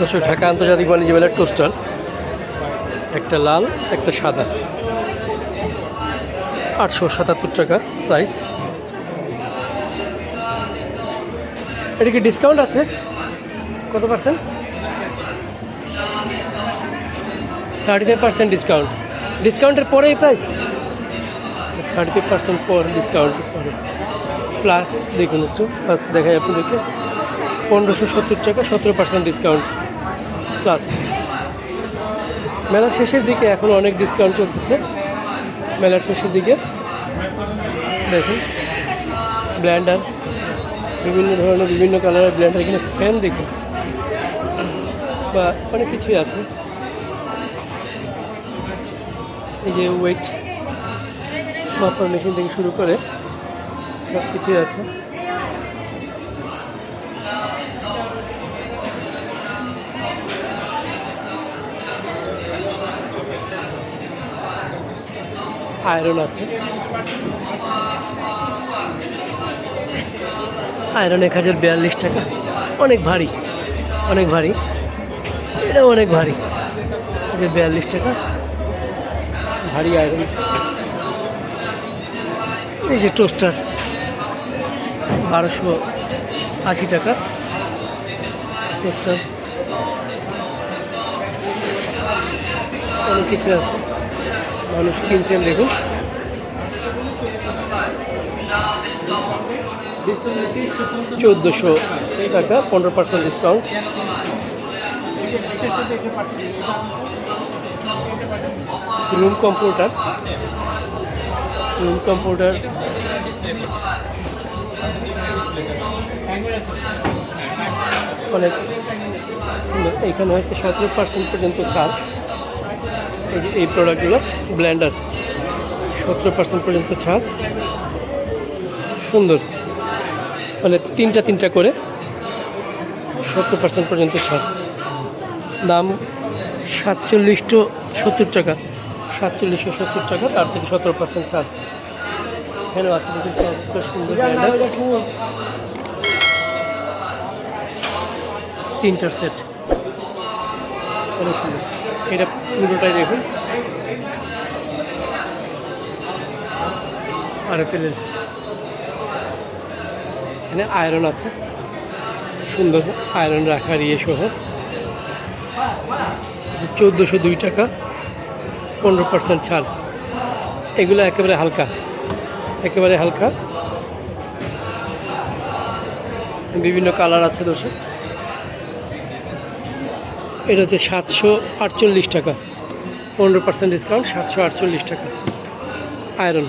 দর্শক, ঢাকা আন্তর্জাতিক বাণিজ্য মেলার টোস্টার। একটা লাল, একটা সাদা। আটশো সাতাত্তর টাকা প্রাইস এটা কি ডিসকাউন্ট আছে? কত percent thirty five percent discount ডিসকাউন্টের পরে এই প্রাইস থার্টি ফাইভ পার্সেন্ট পর ডিসকাউন্টের পরে। প্লাস দেখুন একটু প্লাস দেখাই আপনাদেরকে। পনেরোশো সত্তর টাকা, সতেরো পার্সেন্ট ডিসকাউন্ট প্লাস মেলার শেষের দিকে এখন অনেক ডিসকাউন্ট চলতেছে। মেলার শেষের দিকে। দেখুন ব্ল্যান্ডার বিভিন্ন ধরনের, বিভিন্ন কালারের ব্ল্যান্ডার এখানে ফ্যান দেখুন। বা অনেক কিছুই আছে। এই যে ওয়েট মাপার মেশিন থেকে শুরু করে সব কিছুই আছে। আয়রন আছে। আয়রন এক হাজার বিয়াল্লিশ টাকা। অনেক ভারী অনেক ভারী। এটা অনেক ভারী। হাজার বিয়াল্লিশ টাকা। ভারী আয়রন। এই যে টোস্টার, বারোশো আশি টাকা। টোস্টার। অনেক কিছু আছে। মানুষ কিনছেন, দেখুন। চোদ্দোশো টাকা, পনেরো percent discount room computer room computer অনেক এখানে হচ্ছে সতেরো পার্সেন্ট পর্যন্ত ছাড়। এই যে, এই প্রোডাক্টগুলো ব্ল্যান্ডার সতেরো পার্সেন্ট পর্যন্ত ছাড়। সুন্দর। মানে তিনটা তিনটা করে সত্তর পার্সেন্ট পর্যন্ত ছাড়। দাম সাতচল্লিশশো সত্তর টাকা। সাতচল্লিশশো সত্তর টাকা, তার থেকে সতেরো পার্সেন্ট ছাড়। এখানেও আছে দেখুন, চমৎকার সুন্দর তিনটার সেট সুন্দর। এটা পুরোটাই দেখুন। আর এপেলের এখানে আয়রন আছে। সুন্দর আয়রন রাখার ইয়ে সহ। চোদ্দোশো দুই টাকা। পনেরো পার্সেন্ট ছাড় এগুলো একেবারে হালকা। একেবারে হালকা। বিভিন্ন কালার আছে দর্শক। এটা হচ্ছে সাতশো আটচল্লিশ টাকা। পনেরো পার্সেন্ট ডিসকাউন্ট সাতশো আটচল্লিশ টাকা। আয়রন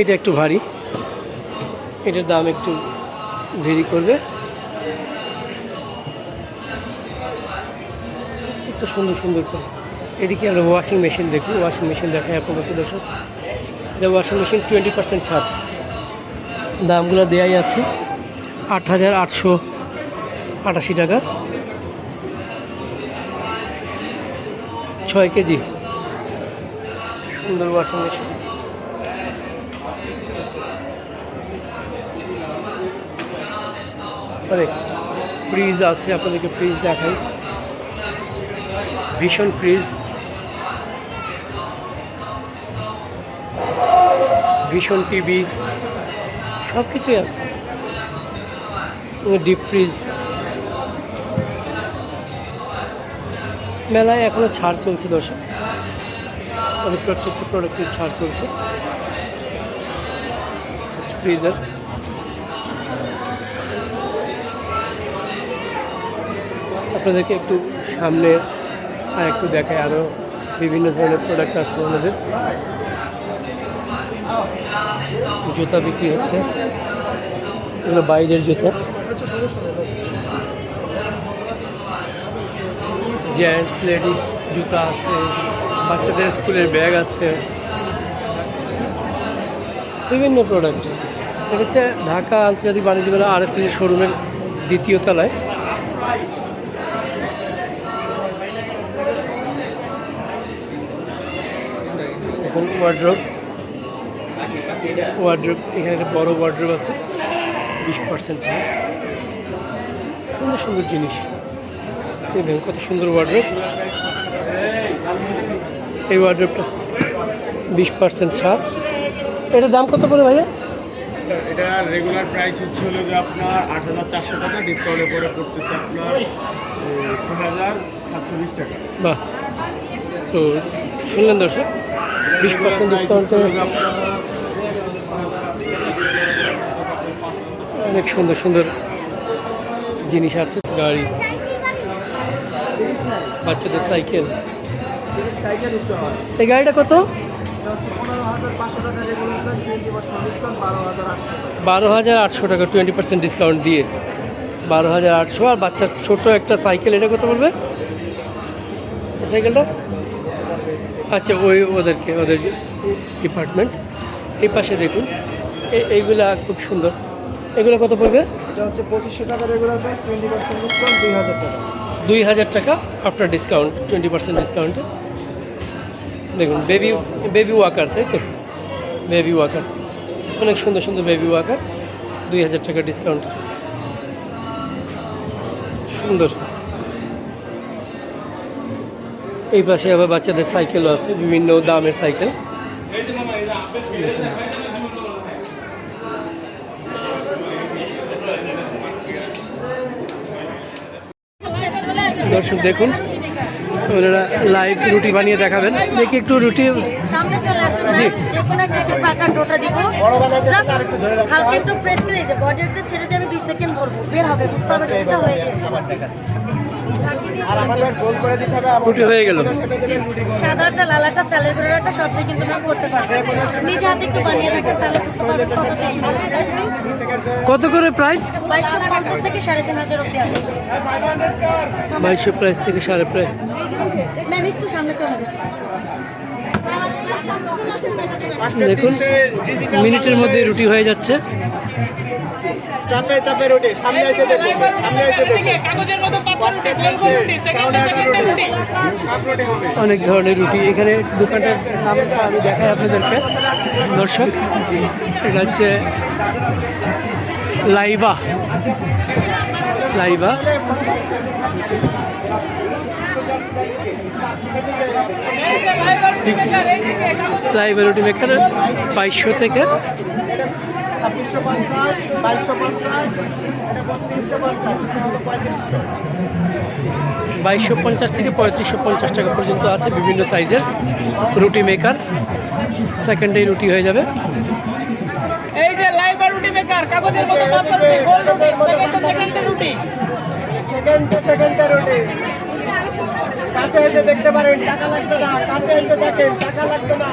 এটা একটু ভারী। এটার দাম একটু ভেরি করবে। একটু সুন্দর সুন্দর করে। এদিকে আমরা ওয়াশিং মেশিন দেখুন ওয়াশিং মেশিন দেখাই আপনাদেরকে, দর্শক। এটা ওয়াশিং মেশিন টোয়েন্টি পার্সেন্ট ছাড়। দামগুলো দেওয়াই আছে। আট হাজার আটশো আটাশি টাকা। ছয় কেজি। সুন্দর ওয়াশিং মেশিন ফ্রিজ আছে, আপনাদেরকে ফ্রিজ দেখাই। ভীষণ ফ্রিজ ভীষণ টিভি সব কিছুই আছে ডিপ ফ্রিজ মেলায় এখনও ছাড় চলছে দর্শক। অনেক প্রত্যেকটি প্রোডাক্টের ছাড় চলছে। ফ্রিজার আপনাদেরকে একটু সামনে আর একটু দেখায় আরও বিভিন্ন ধরনের প্রোডাক্ট আছে আমাদের। জুতা বিক্রি হচ্ছে। বাইরের জুতো। জেন্টস লেডিস জুতা আছে, বাচ্চাদের স্কুলের ব্যাগ আছে। বিভিন্ন প্রোডাক্ট এটা হচ্ছে ঢাকা আন্তর্জাতিক বাণিজ্য মেলা আর একটি শোরুমের দ্বিতীয় তলায়। এখন ওয়ার্ড্রোব ওয়ার্ড্রোব এখানে একটা বড় ওয়ার্ড্রোব আছে, বিশ পার্সেন্ট ছাড়। সুন্দর সুন্দর জিনিস। দেখুন কত সুন্দর ওয়ার্ড্রোপ এই ওয়ার্ড্রোপটা বিশ পার্সেন্ট ছাড়। এটার দাম কত পড়ে ভাইয়া? এটা রেগুলার প্রাইস হচ্ছে হলো যে আপনার আট হাজার চারশো টাকা ডিসকাউন্টে করে পড়তেছে আপনার ছ হাজার সাতচল্লিশ টাকা। বাহ। তো শুনলেন দর্শক বিশ পার্সেন্ট ডিসকাউন্টে অনেক সুন্দর সুন্দর জিনিস আছে গাড়ি। বাচ্চাদের সাইকেল। এই গাড়িটা কত? বারো হাজার আটশো টাকা। টোয়েন্টি পার্সেন্ট ডিসকাউন্ট দিয়ে। বারো হাজার আটশো আর বাচ্চার ছোট একটা সাইকেল এটা কত বলবে? সাইকেলটা? আচ্ছা ওই ওদেরকে ওদের ডিপার্টমেন্ট এই পাশে দেখুন। এইগুলা খুব সুন্দর। এগুলো কত পড়বে? এটা হচ্ছে পঁচিশশো টাকা regular price twenty percent discount দুই হাজার টাকা। দুই হাজার টাকা আফটার ডিসকাউন্ট টোয়েন্টি পার্সেন্ট ডিসকাউন্টে দেখুন বেবি বেবি ওয়াকার তাই তো? বেবি ওয়াকার অনেক সুন্দর সুন্দর বেবি ওয়াকার দুই হাজার টাকা ডিসকাউন্ট সুন্দর। এই পাশে আবার বাচ্চাদের সাইকেলও আছে, বিভিন্ন দামের সাইকেল দর্শক দেখুন ওনারা লাইভ রুটি বানিয়ে দেখাবেন। দেখি একটু রুটি সামনে চলে আসুন জি। যে কোনো একটা শেপ আকার ডোটা দিব Just হালকা একটু প্রেস করে যে বডিটা ছেড়ে দিয়ে আমি দুই সেকেন্ড ধরবো। বের হবে বুঝতে হবে এটা হয়ে গেছে। রুটি হয়ে গেল। সাদাটা লালাটা চালের গুঁড়োটা সব দিয়ে কিন্তু করতে পারবে। নিজে হাতে একটু বানিয়ে দেখেন তাহলে বুঝতে পারবেন কতটা কত করে প্রাইস বাইশশো পঞ্চাশ থেকে সাড়ে তিন হাজার অব্দি আছে। বাইশশো প্রাইস থেকে সাড়ে প্রায়। ম্যাম একটু সামনে চলে যান। দেখুন মিনিটের মধ্যে রুটি হয়ে যাচ্ছে। চাপে চাপে রুটি সামনে এসে দেখুন সামনে এসে দেখুন। কাগজের মতো পাথর রুটি গোল গোল রুটি সেকেন্ডে সেকেন্ডে রুটি। সব রুটি হবে। অনেক ধরনের রুটি। এখানে দোকানটার নামটা আমি দেখাই আপনাদেরকে। দর্শক এটা হচ্ছে লাইবা। লাইবা। লাইবা রুটি মেকার বাইশশো থেকে ছাব্বিশশো পঞ্চাশ বাইশশো পঞ্চাশ এটা বত্রিশশো পঞ্চাশ এটা হলো পঁয়ত্রিশশো বাইশশো পঞ্চাশ থেকে পঁয়ত্রিশশো পঞ্চাশ টাকা পর্যন্ত আছে বিভিন্ন সাইজের রুটি মেকার। সেকেন্ডেই রুটি হয়ে যাবে। এই যে লাইভার রুটি মেকার কাগজের মতো পাথর রুটি গোল রুটি সেকেন্ডে সেকেন্ডে রুটি। সেকেন্ডে সেকেন্ডে রুটি। কাছে এসে দেখতে পারেন টাকা লাগবে না কাছে এসে দেখেন টাকা লাগবে না।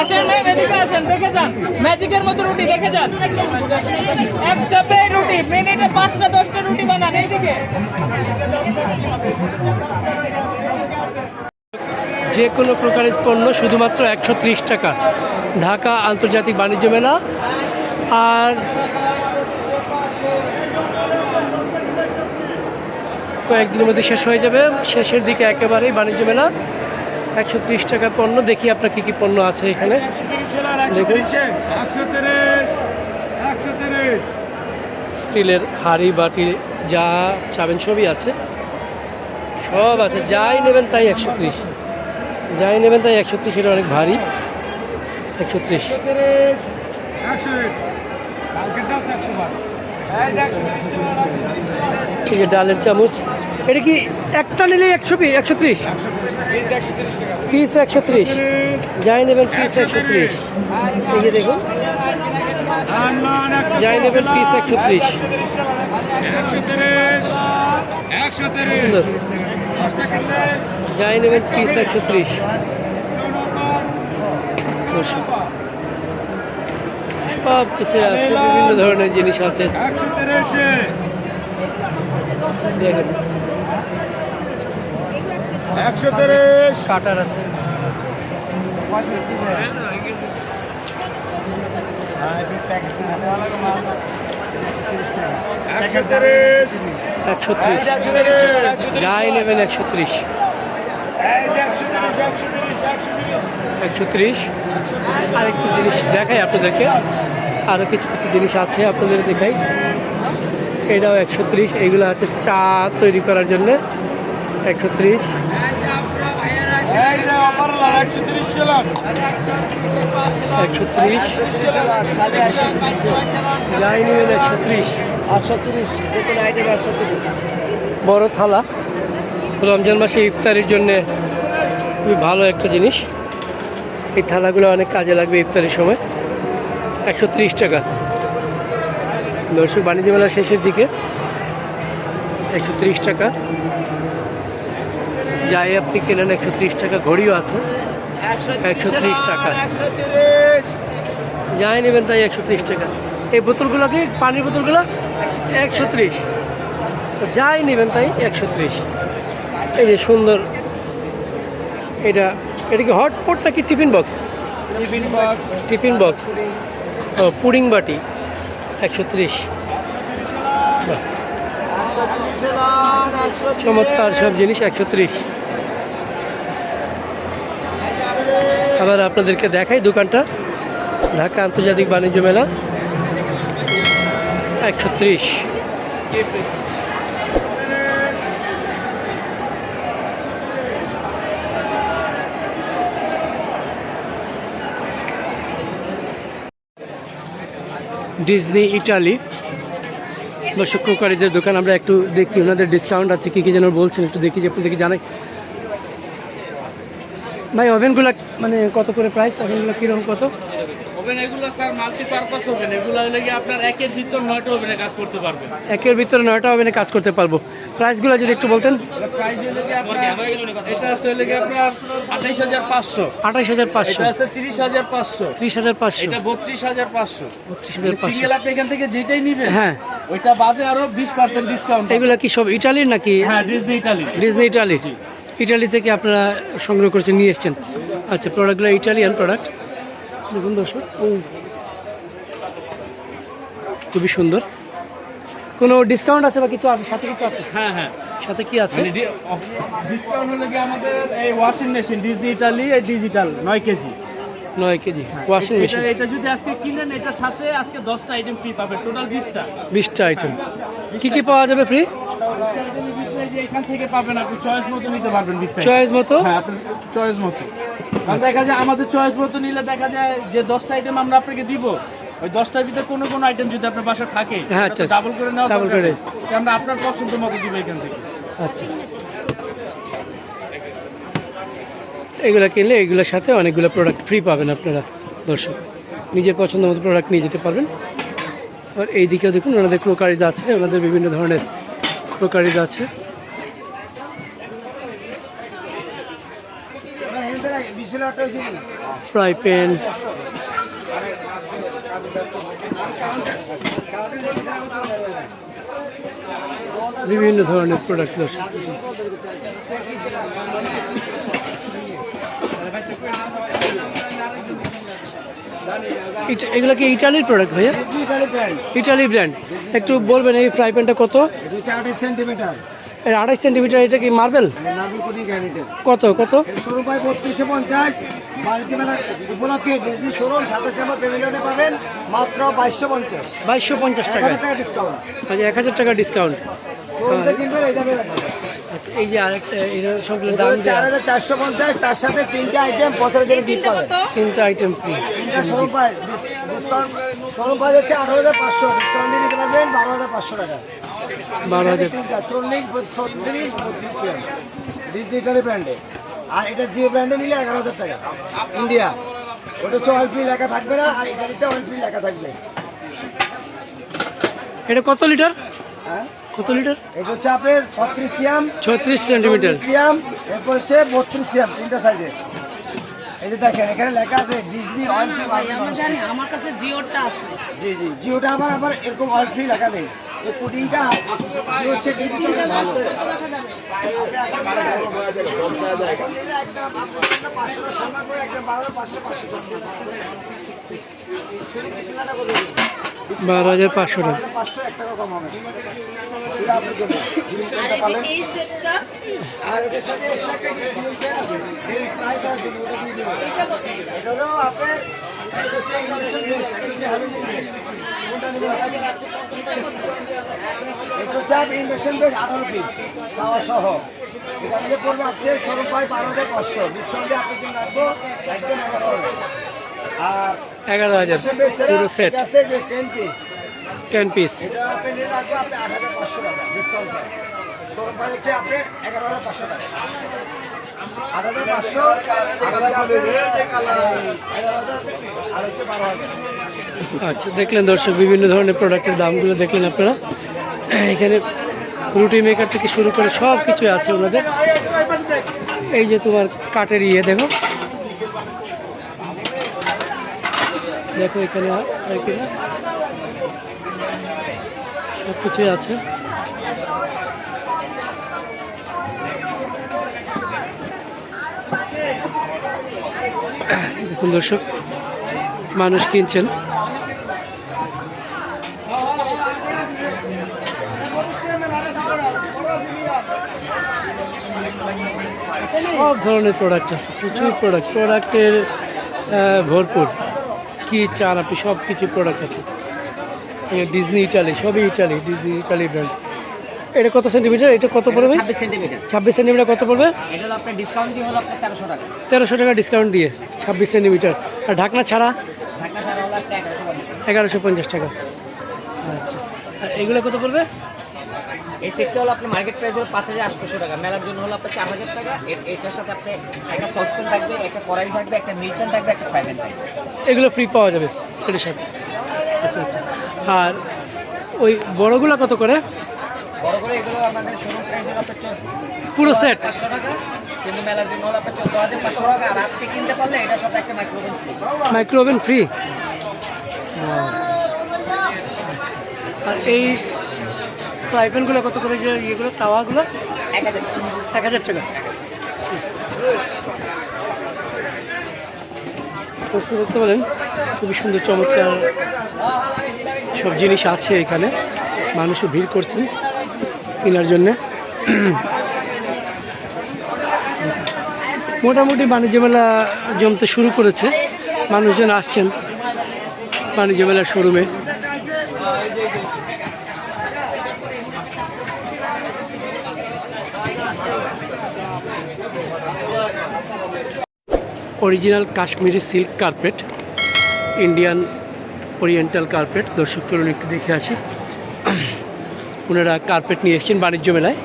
আসেন ম্যাম এদিকে আসেন দেখে যান। ম্যাজিকের মতো রুটি দেখে যান। এক চাপে রুটি মিনিটে পাঁচটা দশটা রুটি বানান এইদিকে যে কোনো প্রকারের পণ্য শুধুমাত্র একশো ত্রিশ টাকা। ঢাকা আন্তর্জাতিক বাণিজ্য মেলা। আর কয়েকদিনের মধ্যে শেষ হয়ে যাবে। শেষের দিকে একেবারেই বাণিজ্য মেলা। একশো ত্রিশ টাকার পণ্য। দেখি আপনার কী কী পণ্য আছে এখানে। স্টিলের হাড়ি, বাটি, যা চাবেন সবই আছে। সব আছে। যাই নেবেন তাই একশো ত্রিশ। যাই নেবেন তাই একশো ত্রিশ, এটা অনেক ভারী। একশো ত্রিশ। একশো এই যে ডালের চামচ। এটা কি একটা নিলে একশো পিস একশো ত্রিশ? পিস একশো ত্রিশ। যাই নেবেন পিস একশো ত্রিশ। এই যে দেখুন। যাই নেবেন পিস একশো ত্রিশ। যাই নেবেন পিস একশো ত্রিশ। সব কিছু আছে বিভিন্ন ধরনের জিনিস আছে। একশো দেখেন। একশো তিরিশ। কাটার আছে। একশো তিরিশ। একশো ত্রিশ। যাই নেবেন একশো ত্রিশ। একশো ত্রিশ। আরেকটি জিনিস দেখাই আপনাদেরকে। আরও কিছু কিছু জিনিস আছে আপনাদের দেখাই। এটাও একশো ত্রিশ এইগুলো আছে চা তৈরি করার জন্য। একশো ত্রিশ। একশো ত্রিশ। যাই নেবেন একশো ত্রিশ। একশো তিরিশ যে কোনো আইটেম একশো তিরিশ। বড় থালা। রমজান মাসে ইফতারির জন্যে খুবই ভালো একটা জিনিস। এই থালাগুলো অনেক কাজে লাগবে ইফতারের সময়। একশো ত্রিশ টাকা। দর্শক বাণিজ্য মেলা শেষের দিকে একশো ত্রিশ টাকা। যাই আপনি কেনেন একশো ত্রিশ টাকা ঘড়িও আছে। একশো ত্রিশ টাকা। যাই নেবেন তাই একশো ত্রিশ টাকা। এই বোতলগুলো কি? পানির বোতলগুলো? একশো ত্রিশ। যাই নেবেন তাই একশো ত্রিশ। এই যে সুন্দর এটা এটা কি হটপট নাকি tiffin box? Tiffin box. Tiffin box. Pudding বাটি, একশো ত্রিশ। চমৎকার সব জিনিস, একশো ত্রিশ। আবার আপনাদেরকে দেখাই দোকানটা, ঢাকা আন্তর্জাতিক বাণিজ্য মেলা, একশো ত্রিশ। ডিজনি ইটালি দর্শক ক্রোকারিজের দোকান, আমরা একটু দেখি ওনাদের ডিসকাউন্ট আছে, কী কী যেন বলছেন, একটু দেখি যে আপনাদেরকে জানাই। ভাই ওভেনগুলো মানে কত করে প্রাইস ওভেনগুলো কীরকম কত? ওভেন এগুলো স্যার মাল্টিপারপাস ওভেন এগুলো হলে কি আপনার একের ভিতর নয়টা ওভেনে কাজ করতে পারবেন। একের ভিতরে নয়টা ওভেনে কাজ করতে পারব। প্রাইসগুলো যদি একটু বলতেন। প্রাইস হলে কি আপনার এটা হলে কি আপনার আঠাইশ হাজার পাঁচশো। আঠাইশ হাজার পাঁচশো। এটা তিরিশ হাজার পাঁচশো। ত্রিশ হাজার পাঁচশো। এটা বত্রিশ হাজার পাঁচশো। বত্রিশ হাজার পাঁচশো। সিঙ্গেল আপনি এখান থেকে যেটাই নিবেন হ্যাঁ। ওইটা বাদে আরও বিশ পার্সেন্ট ডিসকাউন্ট এগুলো কি সব ইটালির নাকি? হ্যাঁ Disney Italy Disney Italy Italy থেকে আপনারা সংগ্রহ করেছেন নিয়ে এসছেন। আচ্ছা প্রোডাক্টগুলো ইটালিয়ান প্রোডাক্ট দেখুন দর্শক খুবই সুন্দর। কোনো ডিসকাউন্ট আছে বা কিছু আছে? সাথে কিছু আছে? হ্যাঁ হ্যাঁ। সাথে কি আছে? ডিসকাউন্ট হলে কি আমাদের এই ওয়াশিং মেশিন ডিজনি ইটালি এই ডিজিটাল নয় কেজি। নয় কেজি ওয়াশিং মেশিন এটা যদি আজকে কিনেন এটার সাথে আজকে দশটা আইটেম ফ্রি পাবেন টোটাল বিশটা। বিশটা আইটেম কি কি পাওয়া যাবে ফ্রি এখান থেকে পাবেন আপনি চয়েস মতো নিতে পারবেন চয়েস মতো? হ্যাঁ চয়েস মতো। দেখা যায় আমাদের চয়েস মতো নিলে দেখা যায় যে দশটা আইটেম আমরা আপনাকে দিব ওই দশটার ভিতরে কোনো কোনো আইটেম যদি আপনার বাসা থাকে হ্যাঁ, আচ্ছা। ডাবল করে নেওয়া দরকার করে। আমরা আপনার পছন্দ মতো দিব এখান থেকে। আচ্ছা। এগুলো কিনলে এগুলোর সাথে অনেকগুলো প্রোডাক্ট ফ্রি পাবেন আপনারা দর্শক। নিজের পছন্দ মতো প্রোডাক্ট নিয়ে যেতে পারবেন। আর এই দিকেও দেখুন ওনাদের ক্রোকারিজ আছে ওনাদের বিভিন্ন ধরনের ক্রোকারিজ আছে। ফ্রাই প্যান বিভিন্ন ধরনের প্রোডাক্ট ইটা- এগুলো কি ইটালির প্রোডাক্ট ভাইয়া? ইটালি ব্র্যান্ড একটু বলবেন এই ফ্রাই প্যানটা কত? সেন্টিমিটার আড়াই সেন্টিমিটার এটা কি মার্বেল? কত কত? পাই বত্রিশশো পঞ্চাশ পাবেন মাত্র বাইশশো পঞ্চাশ বাইশশো পঞ্চাশ টাকা। ডিসকাউন্ট আচ্ছা এক হাজার টাকা ডিসকাউন্ট কিনবেন আচ্ছা এই যে আরেকটা, এই সবগুলো দাম হাজার চারশো পঞ্চাশ তার সাথে তিনটা আইটেম পথের জন্য গিফট আইটেম তিনটা হচ্ছে আঠারো হাজার পাঁচশো। ডিসকাউন্ট বারো হাজার পাঁচশো টাকা। বারো হাজার। চল্লিশ ছত্রিশ বত্রিশ ডিজনি ইটালি ব্র্যান্ডে আর এটা জিও ব্র্যান্ডে নিলে এগারো হাজার টাকা। ইন্ডিয়া ওটা হচ্ছে অয়েল লেখা থাকবে না আর ইটালিতে অয়েল লেখা থাকবে। এটা কত লিটার? হ্যাঁ? কত লিটার? এটা হচ্ছে আপনার ছত্রিশ সিয়াম ছত্রিশ সেন্টিমিটার সিয়াম এরপর হচ্ছে বত্রিশ সিয়াম তিনটা সাইজে এই যে দেখেন এখানে লেখা আছে ডিজনি অয়েল ফ্রি আমার কাছে জিওরটা আছে। জি জি জিওটা আবার আবার এরকম অয়েল ফ্রি লেখা নেই। এই পুডিংটা হচ্ছে? বারো হাজার পাঁচশো টাকা। আর এটার সাথে এটা হলো আপনার আপনি ইন্ডাকশন বেস আঠারো পিস তাওয়া সহ। এটা নিলে পড়বে আপনার ষোলো পাই বারো হাজার পাঁচশো। ডিসকাউন্টে আপনার জন্য রাখব একদম এগারো আর এগারো হাজার পুরো সেট আছে যে টেন পিস টেন পিস এটা আপনি রাখব আপনি আট হাজার পাঁচশো টাকা ডিসকাউন্ট প্রাইস শোরুম প্রাইস হচ্ছে আপনি এগারো হাজার পাঁচশো টাকা। আট হাজার পাঁচশো আর হচ্ছে আপনি, এই, এগারো হাজার আর হচ্ছে বারো হাজার। আচ্ছা দেখলেন দর্শক, বিভিন্ন ধরনের প্রোডাক্টের দামগুলো দেখলেন আপনারা। এখানে রুটি মেকার থেকে শুরু করে সব কিছু আছে ওনাদের। এই যে তোমার কাঠের ইয়ে দেখো। দেখো এখানে সব কিছুই আছে। দেখুন দর্শক, মানুষ কিনছেন। সব ধরনের প্রোডাক্ট আছে প্রচুর প্রোডাক্ট প্রোডাক্টের ভরপুর। কি চান আপনি সব কিছু প্রোডাক্ট আছে ডিজনি ইটালি সবই ইটালি ডিজনি ইটালি ব্র্যান্ড এটা কত সেন্টিমিটার এটা কত পড়বে? ছাব্বিশ সেন্টিমিটার ছাব্বিশ সেন্টিমিটার কত পড়বে? এটা আপনার ডিসকাউন্ট দিয়ে হলো আপনার তেরোশো টাকা। তেরোশো টাকা ডিসকাউন্ট দিয়ে ছাব্বিশ সেন্টিমিটার আর ঢাকনা ছাড়া? হলো এগারোশো পঞ্চাশ টাকা। আচ্ছা। আর এগুলো কত পড়বে? এই সেটটা হলো আপনার মার্কেট প্রাইস হলো পাঁচ হাজার আটশোশো টাকা। মেলার জন্য হলো আপনার চার হাজার টাকা। এর- এটার সাথে আপনি একটা সসপ্যান থাকবে একটা কড়াই থাকবে একটা মিল্ক প্যান থাকবে একটা ফ্রাই প্যান থাকবে। এগুলো ফ্রি পাওয়া যাবে এটার সাথে। আচ্ছা আচ্ছা। আর ওই বড়গুলো কত করে? বড় করে এগুলো আমাদের শোরুম প্রাইস হলো আপনার চোদ্দ পুরো সেট পাঁচশো টাকা। কিন্তু মেলার জন্য হলো আপনার চোদ্দ হাজার পাঁচশো টাকা। আর আজকে কিনতে পারলে এটার সাথে একটা micro oven free micro oven free আর এই ফ্রাই প্যানগুলো কত করে যে ইয়েগুলো তাওয়াগুলো? এক হাজার টাকা। এক হাজার টাকা। প্রশ্ন করতে বলেন খুবই সুন্দর চমৎকার সব জিনিস আছে এখানে। মানুষও ভিড় করছেন কেনার জন্যে। মোটামুটি বাণিজ্য মেলা জমতে শুরু করেছে। মানুষজন আসছেন বাণিজ্য মেলার শোরুমে। Original Kashmiri silk carpet Indian oriental carpet দর্শক চলুন একটু দেখে আসি। ওনারা কার্পেট নিয়ে এসছেন বাণিজ্য মেলায়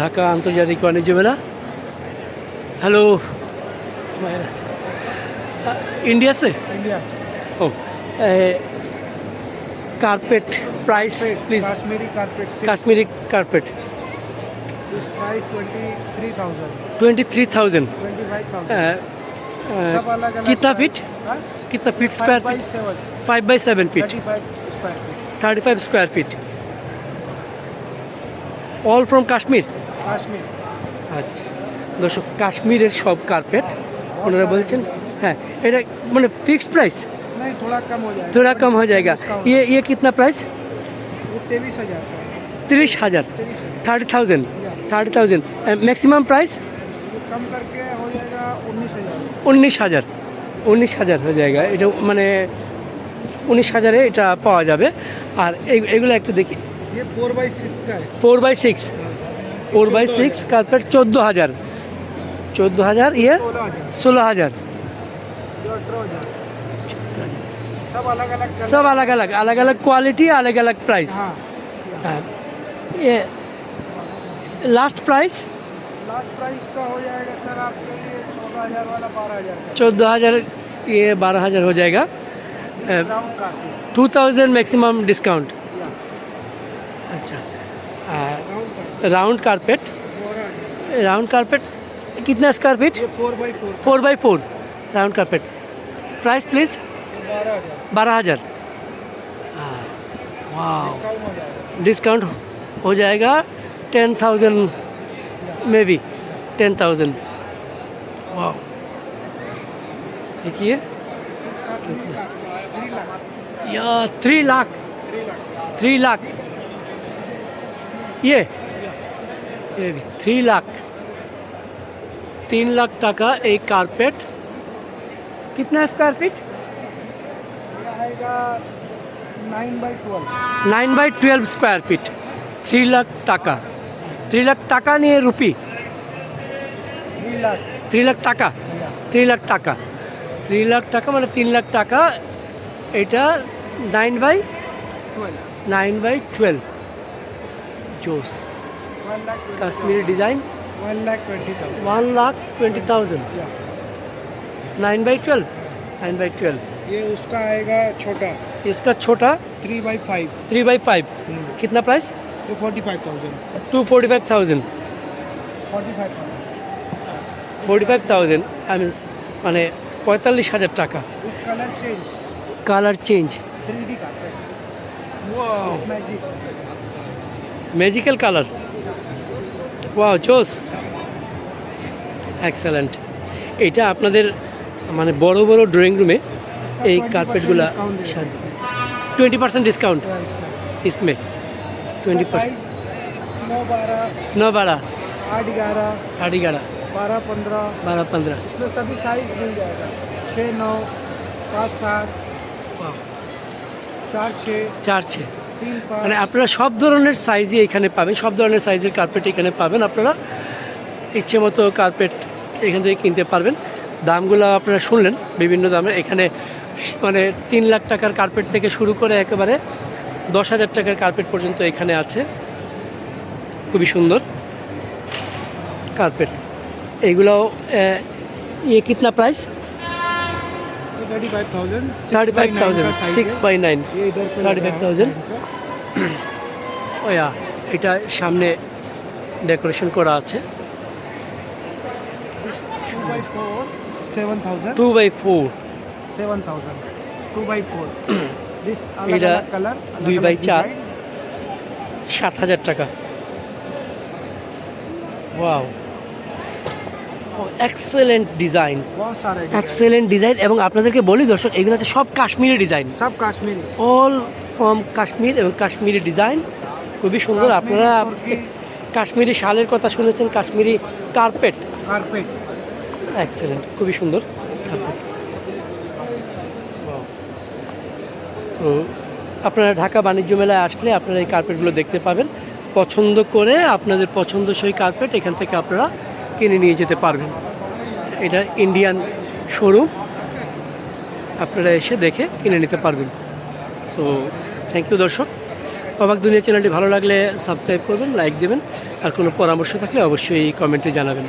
ঢাকা আন্তর্জাতিক বাণিজ্য মেলা। হ্যালো ইন্ডিয়াসে ও carpet price please Kashmiri carpet twenty three thousand कितना फीट कितना feet square by feet seven five by seven feet thirty five square feet thirty five square feet all from Kashmir Kashmir আচ্ছা দর্শক কাশ্মীরের সব carpet ওনারা বলছেন হ্যাঁ এটা মানে ফিক্সড প্রাইস नहीं थोड़ा कम हो जाएगा थोड़ा कम हो जाएगा ये ये कितना प्राइस वो तेईस हजार का तीस हज़ार तेईस thirty thousand thirty thousand maximum price वो कम करके हो जाएगा उन्नीस हजार উনিশ হাজার উনিশ হাজার হয়ে জায়গা এটা মানে উনিশ হাজারে এটা পাওয়া যাবে আর এই- এগুলো একটু দেখি ये फोर बाई सिक्स का है four by six four by six carpet চোদ্দো হাজার চোদ্দো হাজার ইয়ে सोलह हजार ষোলো হাজার ये अठारह हजार सब अलग अलग कलर सब अलग अलग अलग अलग लास्ट प्राइस का हो जाएगा सर आपके लिए चौदह हज़ार वाला बारह हज़ार चौदह हज़ार ये बारह हज़ार हो जाएगा। टू थाउज़ेंड मैक्सिमम डिस्काउंट अच्छा। राउंड कारपेट राउंड कारपेट कितना square feet four by four four by four round carpet price please बारह हज़ार। वाह डिस्काउंट हो जाएगा। टेन थाउज़ेंड maybe 10,000 वाह देखिए। कितना या थ्री लाख थ्री लाख ये। ये भी थ्री लाख तीन लाख तक का एक कारपेट कितना square feet nine by twelve square feet three lakh टाका। থ্রি লাখ টাকা নিয়ে রুপি थ्री লাখ টাকা থ্রি লাখ টাকা থ্রি লাখ টাকা মানে তিন লাখ টাকা এটা nine by nine by twelve জোস Kashmiri design one lakh twenty thousand. Nine by twelve. Nine by twelve. ये उसका आएगा छोटा। इसका छोटा three by five. Three by five. Hmm. कितना price? Forty five thousand to forty five forty five forty five I মানে পঁয়তাল্লিশ হাজার টাকা। Colour change colour change magical colour wow চোস excellent এটা আপনাদের মানে বড় বড় ড্রয়িং রুমে এই কার্পেটগুলো টোয়েন্টি পার্সেন্ট ডিসকাউন্ট ইসমে ट्वेंटी परसेंट नौ बारह नौ बारह आठ ग्यारह साढ़े ग्यारह बारह पंद्रह बारह पंद्रह इसमें सभी साइज मिल जाएगा छः नौ पाँच सात चार छः চার ছে तीन पाँच মানে আপনারা সব ধরনের সাইজই এখানে পাবেন সব ধরনের সাইজের কার্পেট এখানে পাবেন আপনারা ইচ্ছে মতো কার্পেট এখান থেকে কিনতে পারবেন দামগুলো আপনারা শুনলেন বিভিন্ন দামে এখানে মানে তিন লাখ টাকার কার্পেট থেকে শুরু করে একেবারে দশ হাজার টাকার কার্পেট পর্যন্ত এখানে আছে। খুবই সুন্দর কার্পেট এইগুলাও ইয়ে কিতনা price thirty five thousand six by nine thirty five thousand ওয়া এটা সামনে ডেকোরেশন করা আছে। Two by four seven thousand two by four এটা দুই বাই চার। সাত হাজার টাকা। Wow excellent design excellent design এবং আপনাদেরকে বলি দর্শক এগুলো হচ্ছে সব কাশ্মীরি ডিজাইন সব কাশ্মীরি। অল ফ্রম কাশ্মীর এবং কাশ্মীরি ডিজাইন খুবই সুন্দর আপনারা কাশ্মীরি শালের কথা শুনেছেন কাশ্মীরি কার্পেট কার্পেট এক্সেলেন্ট খুবই সুন্দর কার্পেট আপনারা ঢাকা বাণিজ্য মেলায় আসলে আপনারা এই কার্পেটগুলো দেখতে পাবেন। পছন্দ করে আপনাদের পছন্দসই কার্পেট এখান থেকে আপনারা কিনে নিয়ে যেতে পারবেন। এটা ইন্ডিয়ান শোরুম। আপনারা এসে দেখে কিনে নিতে পারবেন। সো থ্যাংক ইউ দর্শক। অবাক দুনিয়া চ্যানেলটি ভালো লাগলে সাবস্ক্রাইব করবেন লাইক দেবেন। আর কোনো পরামর্শ থাকলে অবশ্যই কমেন্টে জানাবেন।